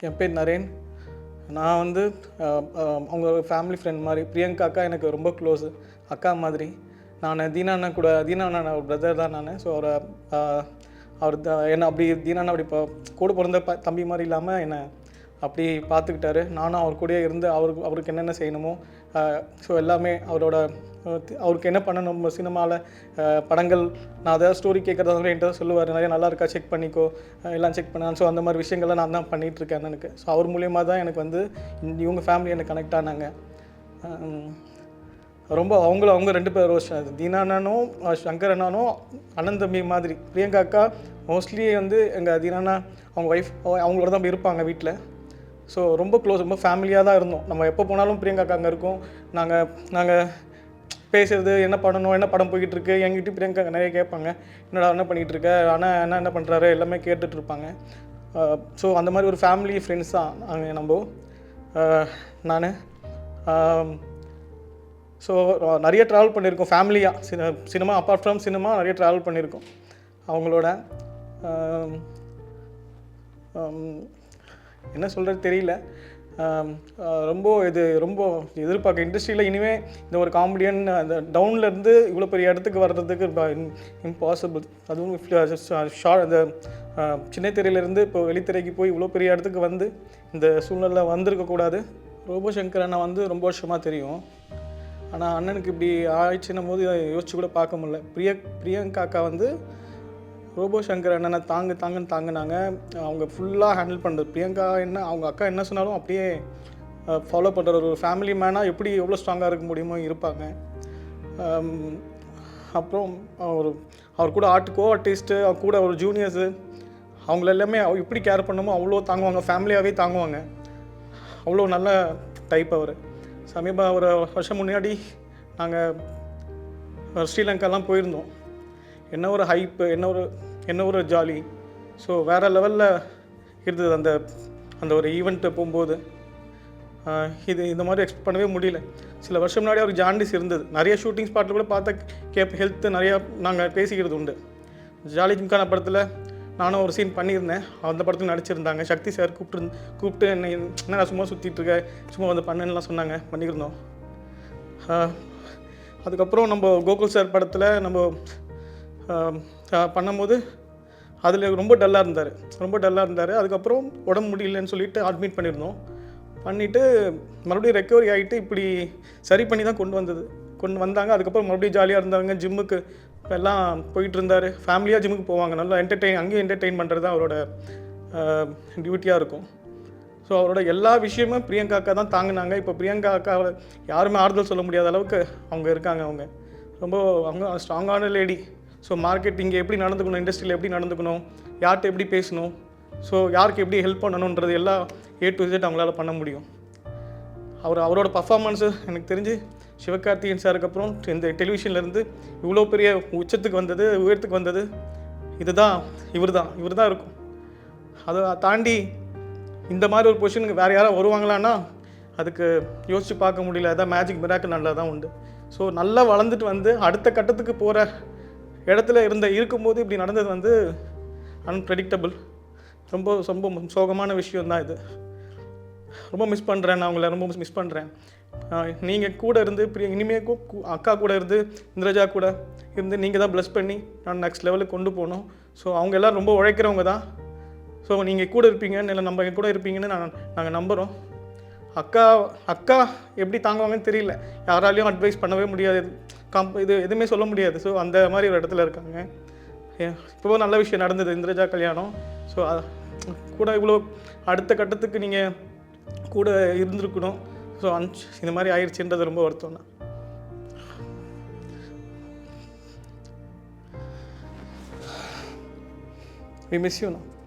என் பேர் நரேன். நான் வந்து அவங்க ஃபேமிலி ஃப்ரெண்ட் மாதிரி பிரியங்கா அக்கா எனக்கு ரொம்ப க்ளோஸு அக்கா மாதிரி. நான் தீனா அண்ணா கூட தீனா அண்ணா பிரதர் தான் நான். ஸோ அவரை அவர் த- என்னை அப்படி தீனா அண்ணா அப்படி இப்போ கூட பிறந்த ப தம்பி மாதிரி இல்லாமல் என்னை அப்படி பார்த்துக்கிட்டாரு. நானும் அவர் கூடயே இருந்து அவருக்கு அவருக்கு என்னென்ன செய்யணுமோ ஸோ எல்லாமே அவரோட அவருக்கு என்ன பண்ணணும் சினிமாவில் படங்கள் நான் அதாவது ஸ்டோரி கேட்குறதா இருந்தாலும் என்கிட்ட சொல்லுவார் நிறைய நல்லா இருக்கா? செக் பண்ணிக்கோ. எல்லாம் செக் பண்ண. ஸோ அந்த மாதிரி விஷயங்கள்லாம் நான் தான் பண்ணிகிட்ருக்கேன் எனக்கு. ஸோ அவர் மூலியமாக தான் எனக்கு வந்து இவங்க ஃபேமிலி எனக்கு கனெக்ட் ஆனாங்க. ரொம்ப அவங்களும் அவங்க ரெண்டு பேரும் ரோஷன் தீனா சங்கர் அண்ணனும் அனந்தம்பி மாதிரி. பிரியங்கா அக்கா மோஸ்ட்லி வந்து எங்கள் தீனானா அவங்க ஒய்ஃப் அவங்களோட தான் இருப்பாங்க வீட்டில் ஸோ ரொம்ப க்ளோஸ் ரொம்ப ஃபேமிலியாக தான் இருந்தோம். நம்ம எப்போ போனாலும் பிரியங்காக்கா அங்கே இருக்கும். நாங்கள் நாங்கள் பேசுறது என்ன பண்ணணும் என்ன படம் போய்கிட்டு இருக்கு என்கிட்ட பிரியங்கா நிறைய கேட்பாங்க. என்னடா என்ன பண்ணிகிட்டு இருக்க ஆனால் என்ன என்ன பண்ணுறாரு எல்லாமே கேட்டுட்டு இருப்பாங்க ஸோ அந்த மாதிரி ஒரு ஃபேமிலி ஃப்ரெண்ட்ஸ் தான் நாங்கள் நம்ம நான். ஸோ நிறைய ட்ராவல் பண்ணியிருக்கோம் ஃபேமிலியாக சின சினிமா அப்பார்ட் ஃப்ரம் சினிமா நிறைய ட்ராவல் பண்ணியிருக்கோம். அவங்களோட என்ன சொல்கிறது தெரியல. ரொம்ப இது ரொம்ப எதிர்பார்க்க இண்டஸ்ட்ரியில் இனிமேல் இந்த ஒரு காமெடியன் அந்த டவுன்லேருந்து இவ்வளோ பெரிய இடத்துக்கு வர்றதுக்கு இம்பாசிபிள் அதுவும் ஷார்ட் uh, uh, அந்த சின்ன திரையிலேருந்து இப்போ வெளித்திரைக்கு போய் இவ்வளோ பெரிய இடத்துக்கு வந்து இந்த சூழ்நிலை வந்திருக்கக்கூடாது ரோபோ சங்கர் அண்ணா வந்து ரொம்ப வருஷமாக தெரியும். ஆனால் அண்ணனுக்கு இப்படி ஆயிடுச்சுன்னும் போது யோசிச்சு கூட பார்க்க முடியல. பிரிய பிரியங்காக்கா வந்து ரோபோ சங்கர் அண்ணனை தாங்கு தாங்குன்னு தாங்குனாங்க. அவங்க ஃபுல்லாக ஹேண்டில் பண்ணுறது பிரியங்கா என்ன அவங்க அக்கா என்ன சொன்னாலும் அப்படியே ஃபாலோ பண்ணுற ஒரு ஃபேமிலி மேனாக எப்படி எவ்வளோ ஸ்ட்ராங்காக இருக்க முடியுமோ இருப்பாங்க. அப்புறம் அவர் அவர் கூட ஆர்ட் கோ ஆர்டிஸ்ட்டு அவர் கூட ஒரு ஜூனியர்ஸு அவங்கள எல்லாமே அவ- எப்படி கேர் பண்ணணுமோ அவ்வளோ தாங்குவாங்க. ஃபேமிலியாகவே தாங்குவாங்க. அவ்வளோ நல்ல டைப் அவர். சமீப ஒரு வருஷம் முன்னாடி நாங்கள் ஸ்ரீலங்காலாம் போயிருந்தோம். என்ன ஒரு ஹைப்பு என்ன ஒரு என்ன ஒரு ஜாலி ஸோ வேறு லெவலில் இருந்தது அந்த அந்த ஒரு ஈவெண்ட்டு போகும்போது. இது இந்த மாதிரி எக்ஸ்பெக்ட் பண்ணவே முடியல. சில வருஷம் முன்னாடி அவருக்கு ஜாண்டிஸ் இருந்தது. நிறைய ஷூட்டிங் ஸ்பாட்டில் கூட பார்த்தா கேப் ஹெல்த்து நிறையா நாங்கள் பேசிக்கிறது உண்டு. ஜாலி ஜிம்கான படத்தில் நானும் ஒரு சீன் பண்ணியிருந்தேன். அந்த படத்துக்கு நடிச்சிருந்தாங்க. சக்தி சார் கூப்பிட்டு கூப்பிட்டு என்னை என்ன சும்மா சுற்றிட்டு இருக்க? சும்மா வந்து பண்ணுன்னுலாம் சொன்னாங்க. பண்ணியிருந்தோம். அதுக்கப்புறம் நம்ம கோகுல் சார் படத்தில் நம்ம பண்ணும்போது அதில் ரொம்ப டல்லாக இருந்தார். ரொம்ப டல்லாக இருந்தார். அதுக்கப்புறம் உடம்பு முடியலன்னு சொல்லிட்டு அட்மிட் பண்ணியிருந்தோம் பண்ணிவிட்டு மறுபடியும் ரெக்கவரி ஆகிட்டு இப்படி சரி பண்ணி தான் கொண்டு வந்தது. கொண்டு வந்தாங்க. அதுக்கப்புறம் மறுபடியும் ஜாலியாக இருந்தாங்க ஜிம்முக்கு எல்லாம் போயிட்டு இருந்தார். ஃபேமிலியாக ஜிம்முக்கு போவாங்க. நல்லா என்டர்டெயின் அங்கேயும் என்டர்டெயின் பண்ணுறது தான் அவரோட டியூட்டியாக இருக்கும். ஸோ அவரோட எல்லா விஷயமும் பிரியங்கா அக்கா தான் தாங்கினாங்க. இப்போ பிரியங்கா அக்காவை யாருமே ஆறுதல் சொல்ல முடியாத அளவுக்கு அவங்க இருக்காங்க அவங்க. ரொம்ப அவங்க ஸ்ட்ராங்கான லேடி ஸோ மார்க்கெட் இங்கே எப்படி நடந்துக்கணும்? இண்டஸ்ட்ரியில் எப்படி நடந்துக்கணும்? யார்கிட்ட எப்படி பேசணும்? ஸோ யாருக்கு எப்படி ஹெல்ப் பண்ணணுன்றது எல்லாம் ஏ டு இசட் அவங்களால பண்ண முடியும். அவர் அவரோட பர்ஃபார்மன்ஸு எனக்கு தெரிஞ்சு சிவகார்த்திகேயன் சாருக்கு அப்புறம் இந்த டெலிவிஷன்லேருந்து இவ்வளோ பெரிய உச்சத்துக்கு வந்தது உயரத்துக்கு வந்தது. இதுதான் இவர் தான் இவர் தான் இருக்கும். அதை தாண்டி இந்த மாதிரி ஒரு பொசிஷனுக்கு வேறு யாராவது வருவாங்களான்னா அதுக்கு யோசித்து பார்க்க முடியல. அதான் மேஜிக் மிராக்கள் நல்லா தான் உண்டு. ஸோ நல்லா வளர்ந்துட்டு வந்து அடுத்த கட்டத்துக்கு போகிற இடத்துல இருந்த இருக்கும்போது இப்படி நடந்தது வந்து அன்பிரடிக்டபிள் ரொம்ப ரொம்ப சோகமான விஷயம் தான் இது. ரொம்ப மிஸ் பண்ணுறேன் நான் உங்களை ரொம்ப மிஸ் பண்ணுறேன் நீங்கள் கூட இருந்து இப்படி இனிமே கூ- அக்கா கூட இருந்து இந்திரஜா கூட இருந்து நீங்கள் தான் ப்ளஸ் பண்ணி நான் நெக்ஸ்ட் லெவலுக்கு கொண்டு போகணும். ஸோ அவங்க எல்லாம் ரொம்ப உழைக்கிறவங்க தான். ஸோ நீங்கள் கூட இருப்பீங்கன்னு இல்லை நம்ம கூட இருப்பீங்கன்னு நான் நாங்கள் நம்புகிறோம் அக்கா அக்கா எப்படி தாங்குவாங்கன்னு தெரியல. யாராலையும் அட்வைஸ் பண்ணவே முடியாது. காம் இது எதுவுமே சொல்ல முடியாது. ஸோ அந்த மாதிரி ஒரு இடத்துல இருக்காங்க. இப்போ நல்ல விஷயம் நடந்தது. இந்திரஜா கல்யாணம். ஸோ கூட இவ்வளோ அடுத்த கட்டத்துக்கு நீங்கள் கூட இருந்திருக்கணும். ஸோ அன்ச் இந்த மாதிரி ஆயிடுச்சுன்றது ரொம்ப வருத்தம்னா We miss you now. நான்